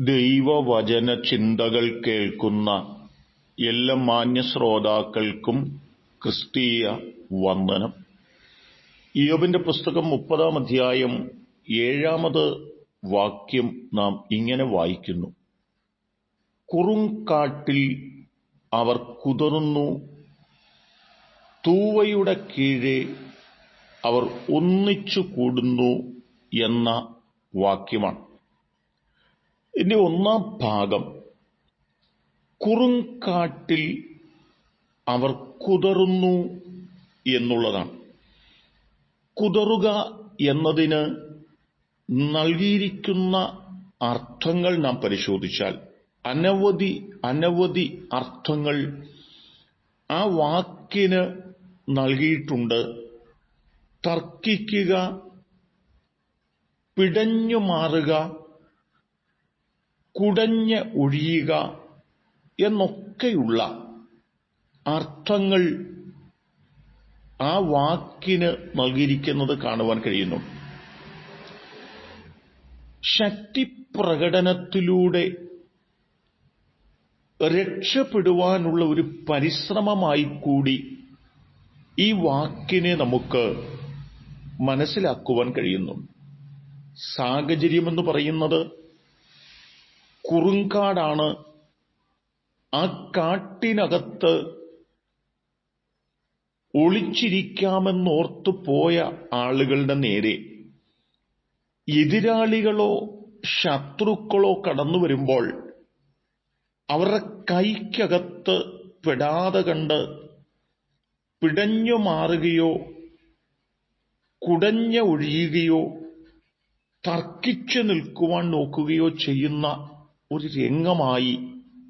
ദൈവവചന ചിന്തകൾ കേൾക്കുന്ന എല്ലാ മാന്യ ശ്രോതാക്കൾക്കും ക്രിസ്തീയ വന്ദനം. ഇയോബിന്റെ പുസ്തകം മുപ്പതാം അധ്യായം ഏഴാമത് വാക്യം നാം ഇങ്ങനെ വായിക്കുന്നു. കുറുങ്കാട്ടിൽ അവർ കുതറുന്നു തൂവയുടെ കീഴെ അവർ ഒന്നിച്ചു കൂടുന്നു എന്ന വാക്യമാണ്. ഇതിന്റെ ഒന്നാം ഭാഗം. കുറുങ്കാട്ടിൽ അവർ കുതറുന്നു എന്നുള്ളതാണ്. കുതറുക എന്നതിന് നൽകിയിരിക്കുന്ന അർത്ഥങ്ങൾ നാം പരിശോധിച്ചാൽ അനവധി അനവധി അർത്ഥങ്ങൾ ആ വാക്കിന് നൽകിയിട്ടുണ്ട്. തർക്കിക്കുക പിടഞ്ഞു മാറുക കുടഞ്ഞ് ഒഴിയുക എന്നൊക്കെയുള്ള അർത്ഥങ്ങൾ ആ വാക്കിന് നൽകിയിരിക്കുന്നത് കാണുവാൻ കഴിയുന്നു. ശക്തിപ്രകടനത്തിലൂടെ രക്ഷപ്പെടുവാനുള്ള ഒരു പരിശ്രമമായി കൂടി ഈ വാക്കിനെ നമുക്ക് മനസ്സിലാക്കുവാൻ കഴിയുന്നു. സാഹചര്യമെന്ന് പറയുന്നത് കുറുങ്കാടാണ്. ആ കാട്ടിനകത്ത് ഒളിച്ചിരിക്കാമെന്നോർത്തു പോയ ആളുകളുടെ നേരെ എതിരാളികളോ ശത്രുക്കളോ കടന്നു വരുമ്പോൾ അവരുടെ കൈക്കകത്ത് പെടാതെ കണ്ട് പിടഞ്ഞു മാറുകയോ കുടഞ്ഞ ഒഴിയുകയോ തർക്കിച്ചു നിൽക്കുവാൻ നോക്കുകയോ ചെയ്യുന്ന ഒരു രംഗമായി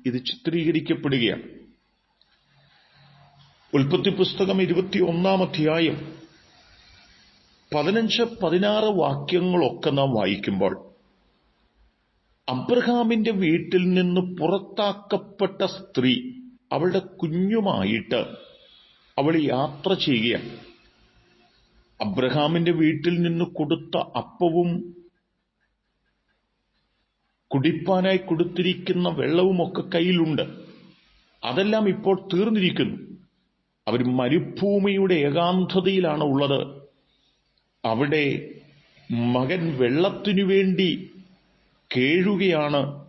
ഇത് ചിത്രീകരിക്കപ്പെടുകയാണ്. ഉൽപ്പത്തി പുസ്തകം ഇരുപത്തിയൊന്നാം അധ്യായം പതിനഞ്ച് പതിനാറ് വാക്യങ്ങളൊക്കെ നാം വായിക്കുമ്പോൾ അബ്രഹാമിന്റെ വീട്ടിൽ നിന്ന് പുറത്താക്കപ്പെട്ട സ്ത്രീ അവളുടെ കുഞ്ഞുമായിട്ട് അവൾ യാത്ര ചെയ്യുകയാണ്. അബ്രഹാമിന്റെ വീട്ടിൽ നിന്ന് കൊടുത്ത അപ്പവും കുടിപ്പാനായി കൊടുത്തിരിക്കുന്ന വെള്ളവുമൊക്കെ കയ്യിലുണ്ട്. അതെല്ലാം ഇപ്പോൾ തീർന്നിരിക്കുന്നു. അവർ മരുഭൂമിയുടെ ഏകാന്തതയിലാണ് ഉള്ളത്. അവിടെ മകൻ വെള്ളത്തിനു വേണ്ടി കേഴുകയാണ്.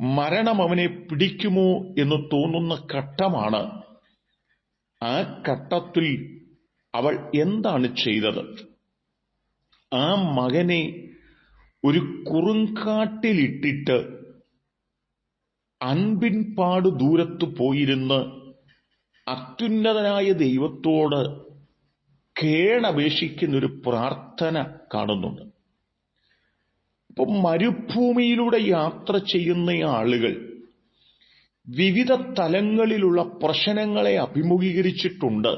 മരണം അവനെ പിടിക്കുമോ എന്ന് തോന്നുന്ന ഘട്ടമാണ്. ആ ഘട്ടത്തിൽ അവൾ എന്താണ് ചെയ്തത്? ആ മകനെ ഒരു കുറുങ്കാട്ടിലിട്ടിട്ട് അൻപിൻപാട് ദൂരത്തു പോയിരുന്ന് അത്യുന്നതനായ ദൈവത്തോട് കേണപേക്ഷിക്കുന്ന ഒരു പ്രാർത്ഥന കാണുന്നുണ്ട്. ഇപ്പൊ മരുഭൂമിയിലൂടെ യാത്ര ചെയ്യുന്ന ആളുകൾ വിവിധ തലങ്ങളിലുള്ള പ്രശ്നങ്ങളെ അഭിമുഖീകരിച്ചിട്ടുണ്ട്.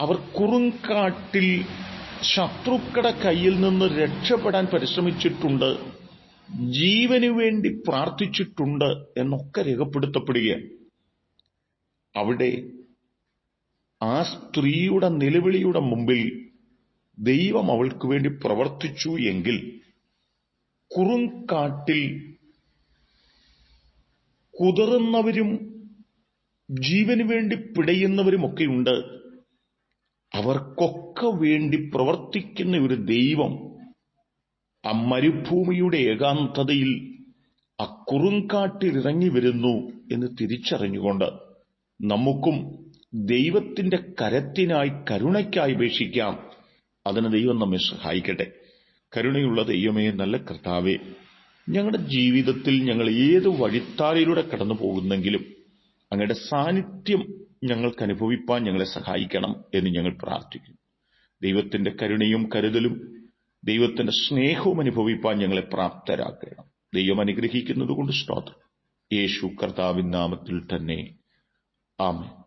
അവർ കുറുങ്കാട്ടിൽ ശത്രുക്കളുടെ കയ്യിൽ നിന്ന് രക്ഷപ്പെടാൻ പരിശ്രമിച്ചിട്ടുണ്ട്. ജീവനു വേണ്ടി പ്രാർത്ഥിച്ചിട്ടുണ്ട് എന്നൊക്കെ രേഖപ്പെടുത്തപ്പെടുകയാണ്. അവിടെ ആ സ്ത്രീയുടെ നിലവിളിയുടെ മുമ്പിൽ ദൈവം അവൾക്ക് വേണ്ടി പ്രവർത്തിച്ചു എങ്കിൽ കുറുങ്കാട്ടിൽ കുതറുന്നവരും ജീവന് വേണ്ടി പിടയുന്നവരുമൊക്കെയുണ്ട്. അവർക്കൊക്കെ വേണ്ടി പ്രവർത്തിക്കുന്ന ഒരു ദൈവം ആ മരുഭൂമിയുടെ ഏകാന്തതയിൽ ആ കുറുങ്കാട്ടിൽ ഇറങ്ങി വരുന്നു എന്ന് തിരിച്ചറിഞ്ഞുകൊണ്ട് നമുക്കും ദൈവത്തിന്റെ കരത്തിനായി കരുണയ്ക്കായി അപേക്ഷിക്കാം. അതിന് ദൈവം നമ്മെ സഹായിക്കട്ടെ. കരുണയുള്ള ദൈവമേ നല്ല കർത്താവേ ഞങ്ങളുടെ ജീവിതത്തിൽ ഞങ്ങൾ ഏത് വഴിത്താരയിലൂടെ കടന്നു പോകുന്നെങ്കിലും അങ്ങയുടെ സാന്നിധ്യം ഞങ്ങൾക്ക് അനുഭവിപ്പാൻ ഞങ്ങളെ സഹായിക്കണം എന്ന് ഞങ്ങൾ പ്രാർത്ഥിക്കുന്നു. ദൈവത്തിന്റെ കരുണയും കരുതലും ദൈവത്തിന്റെ സ്നേഹവും അനുഭവിപ്പാൻ ഞങ്ങളെ പ്രാപ്തരാക്കണം. ദൈവം അനുഗ്രഹിക്കുന്നത് കൊണ്ട് സ്തോത്രം. യേശു കർത്താവിൻ നാമത്തിൽ തന്നെ. ആമേ